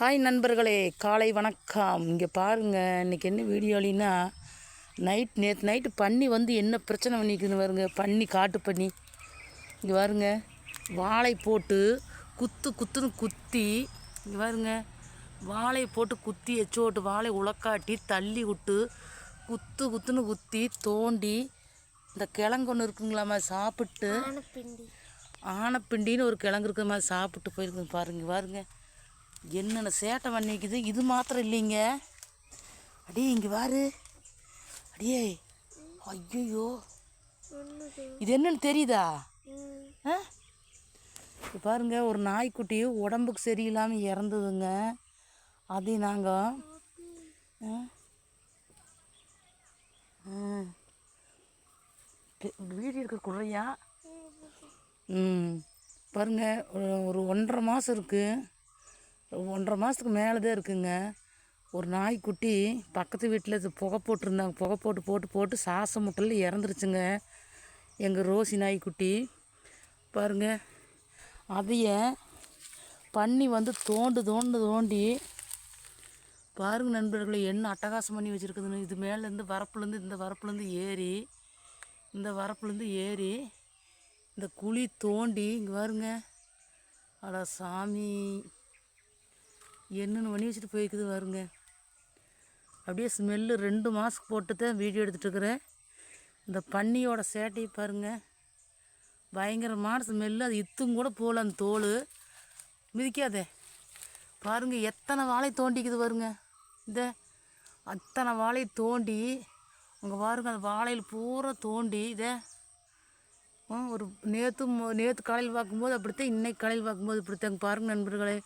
Hi நண்பர்களே. காலை வணக்கம். இங்கே பாருங்கள் இன்றைக்கி என்ன வீடியோலின்னா நைட் நேற்று நைட்டு பண்ணி வந்து என்ன பிரச்சனை பண்ணிக்குதுன்னு பாருங்க. பண்ணி காட்டு பண்ணி. இங்கே பாருங்க வாழை போட்டு குத்து குத்துன்னு குத்தி இங்கே பாருங்க வாழை போட்டு குத்தி எச்சோட்டு வாழை உலக்காட்டி தள்ளி விட்டு குத்து குத்துன்னு குத்தி தோண்டி இந்த கிழங்கு ஒன்று இருக்குங்களாம்மா சாப்பிட்டு ஆனப்பிண்டி. ஆனப்பிண்டின்னு ஒரு கிழங்கு இருக்கிற மாதிரி சாப்பிட்டு போயிருக்குது பாருங்க பாருங்க. என்னென்ன சேட்டை பண்ணிக்குது? இது மாத்திரம் இல்லைங்க. அடியே இங்கே பாரு அடியே ஐயோ இது என்னன்னு தெரியுதா? ஆ? இப்போ பாருங்க ஒரு நாய்க்குட்டி உடம்புக்கு சரியில்லாமல் இறந்ததுங்க. அது நாங்கள் வீடு இருக்க குறையா? ம். பாருங்க ஒரு ஒன்றரை மாதம் இருக்குது ஒன்றரை மாதத்துக்கு மேலே தான் இருக்குங்க. ஒரு நாய்க்குட்டி பக்கத்து வீட்டில் இது புகை போட்டிருந்தாங்க. புகை போட்டு போட்டு போட்டு சாச முட்டையில் இறந்துருச்சுங்க. எங்கள் ரோசி நாய்க்குட்டி. பாருங்க. அதைய பண்ணி வந்து தோண்டு தோண்டு தோண்டி பாருங்கள் நண்பர்களை என்ன அட்டகாசம் பண்ணி வச்சுருக்குதுன்னு. இது மேலேருந்து வரப்புலேருந்து இந்த வரப்புலேருந்து ஏறி இந்த வரப்புலேருந்து ஏறி இந்த குழி தோண்டி இங்கே பாருங்க. அட சாமி. என்னென்னு பண்ணி வச்சுட்டு போய்க்குது பாருங்க. அப்படியே ஸ்மெல்லு ரெண்டு மாஸ்க் போட்டு தான் வீடியோ எடுத்துகிட்ருக்குறேன் இந்த பன்னியோட சேட்டையை பாருங்க. பயங்கரமான ஸ்மெல்லு அது இத்தும் கூட போகல அந்த தோல். மிதிக்காதே. பாருங்கள் எத்தனை வாழை தோண்டிக்குது பாருங்க. இந்த அத்தனை வாழை தோண்டி அங்கே பாருங்கள் அந்த வாழையில் பூரா தோண்டி இதே ஒரு நேற்று நேற்று காலையில் பார்க்கும்போது அப்படித்தான் இன்னைக்கு காலையில் பார்க்கும்போது இப்படித்தாங்க பாருங்கள் நண்பர்களே.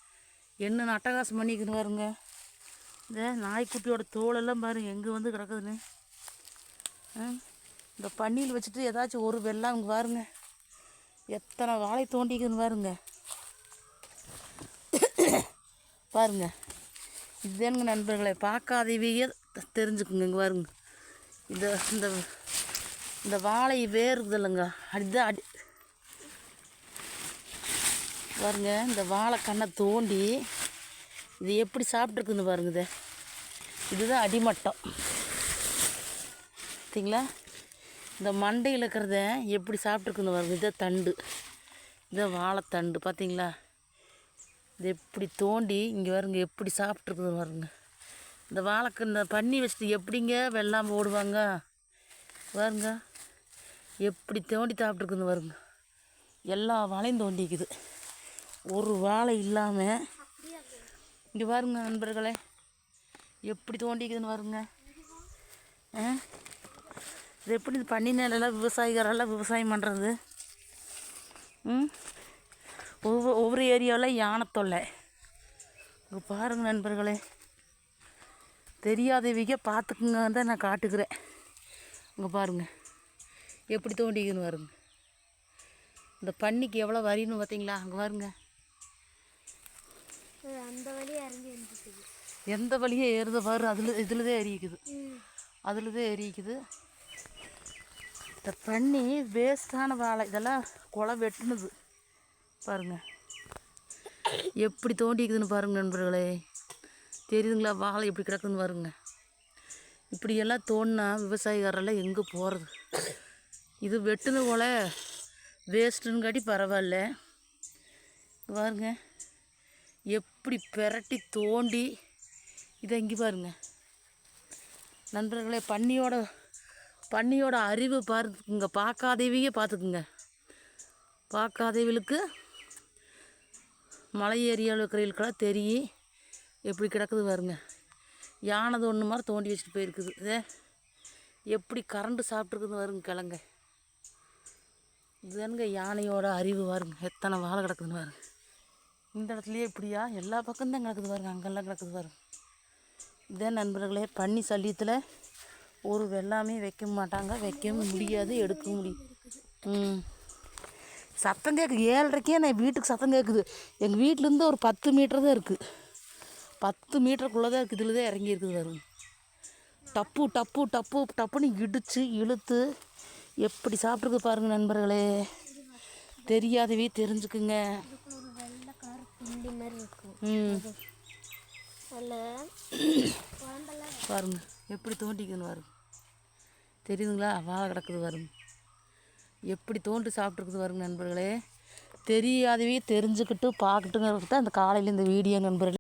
என்ன அட்டகாசம் பண்ணிக்கணும் பாருங்க. இந்த நாய்க்குட்டியோட தோலெல்லாம் பாருங்க எங்கே வந்து கிடக்குதுன்னு. இந்த பன்னியில் வச்சுட்டு ஏதாச்சும் ஒரு வெள்ளம் அவங்க பாருங்க. எத்தனை வாழை தோண்டிக்குதுன்னு பாருங்க. பாருங்க. இதுதானுங்க நண்பர்களே பார்க்காதவையே தெரிஞ்சுக்குங்க இங்கே பாருங்க. இந்த இந்த இந்த வாழை வேர் இருக்குது அதுதான் அடி பாருங்க இந்த வாழைக்கண்ணை தோண்டி இது எப்படி சாப்பிட்ருக்குன்னு பாருங்க இது. இதுதான் அடிமட்டம். பார்த்திங்களா? இந்த மண்டையில் இருக்கிறத எப்படி சாப்பிட்ருக்குன்னு பாருங்க இதை தண்டு. இதை வாழைத்தண்டு பார்த்தீங்களா? இது எப்படி தோண்டி இங்கே வருங்க எப்படி சாப்பிட்ருக்குதுன்னு பாருங்க. இந்த வாழைக்கு இந்த பண்ணி வச்சுட்டு எப்படிங்க வெள்ளாம ஓடுவாங்க? பாருங்க எப்படி தோண்டி சாப்பிட்ருக்குன்னு பாருங்க. எல்லா வாழையும் தோண்டிக்குது. ஒரு வாழை இல்லாமல் இங்கே பாருங்க நண்பர்களே எப்படி தோண்டிக்குதுன்னு பாருங்க. ஆ? இது எப்படி இது பண்ணி நிலையெல்லாம் விவசாயிகாரெல்லாம் விவசாயம் பண்ணுறது ம்? ஒவ்வொரு ஒவ்வொரு ஏரியாவில் யானை தொல்லை. இங்கே பாருங்கள் நண்பர்களே தெரியாதவிக பார்த்துக்குங்க தான் நான் காட்டுக்கிறேன். இங்கே பாருங்க எப்படி தோண்டிக்குதுன்னு பாருங்க. இந்த பண்ணிக்கு எவ்வளோ வரின்னு பார்த்தீங்களா அங்கே பாருங்கள் அந்த வழி இறங்கி வந்துக்குது எந்த வழியே ஏறுத பாரு அதில் இதில் தான் எரிக்குது. அதில் தான் எரிக்குது. இந்த பண்ணி வேஸ்டான வாழை இதெல்லாம் குலை வெட்டுனது. பாருங்க. எப்படி தோண்டிக்குதுன்னு பாருங்க நண்பர்களே. தெரியுதுங்களா வாழை எப்படி கிடக்குதுன்னு பாருங்க. இப்படியெல்லாம் தோண்டினா விவசாயிகாரெல்லாம் எங்கே போகிறது இது வெட்டுன போல வேஸ்ட்டுன்னு காட்டி பரவாயில்ல. பாருங்க. எப்படி பெரட்டி தோண்டி இதை இங்கே பாருங்க. நண்பர்களே பன்னியோட பன்னியோட அறிவு பார்த்துக்குங்க பார்க்காதவியே பார்த்துக்குங்க. பார்க்காதவிகளுக்கு மலை ஏரியாவில் இருக்கிறவங்களுக்கெல்லாம் தெரியும் எப்படி கிடக்குது பாருங்க. யானது ஒன்று மாதிரி தோண்டி வச்சுட்டு போயிருக்குது. இதே எப்படி கரண்டு சாப்பிட்ருக்குது வருங்க கிழங்க. இதுதானுங்க யானையோட அறிவு வருங்க எத்தனை வாழை கிடக்குதுன்னு பாருங்க. இந்த இடத்துலையே இப்படியா? எல்லா பக்கம் தான் கிடக்குது பாருங்க அங்கெல்லாம் கிடக்குது பாருங்க. இதே நண்பர்களே பன்னி சல்லியத்தில் ஒரு வெள்ளாமே வைக்க மாட்டாங்க வைக்கவும் முடியாது எடுக்கவும் முடியும் ம். சத்தம் கேட்குது ஏழரைக்கே நான் வீட்டுக்கு சத்தம் கேட்குது எங்கள் வீட்டிலேருந்து ஒரு பத்து மீட்டர் தான் இருக்குது பத்து மீட்டருக்குள்ளே தான் இருக்குது இதில் தான் இறங்கி இருக்குது வரும் டப்பு டப்பு டப்பு டப்புன்னு இடித்து இழுத்து எப்படி சாப்பிட்ருக்கு பாருங்கள் நண்பர்களே. தெரியாதவே தெரிஞ்சுக்குங்க ஒரு வெள்ளை கலர் பிண்டி மாதிரி இருக்கும் ம் அதில் குழம்பெல்லாம் பாருங்க எப்படி தோண்டிக்குதுன்னு பாருங்க. தெரியுதுங்களா? வாழை கிடக்குது பாருங்க. எப்படி தோண்டி சாப்பிட்ருக்குது பாருங்க நண்பர்களே. தெரியாதவே தெரிஞ்சுக்கிட்டு பார்க்கட்டுங்கிறது தான் இந்த காலையில் இந்த வீடியோ நண்பர்களே.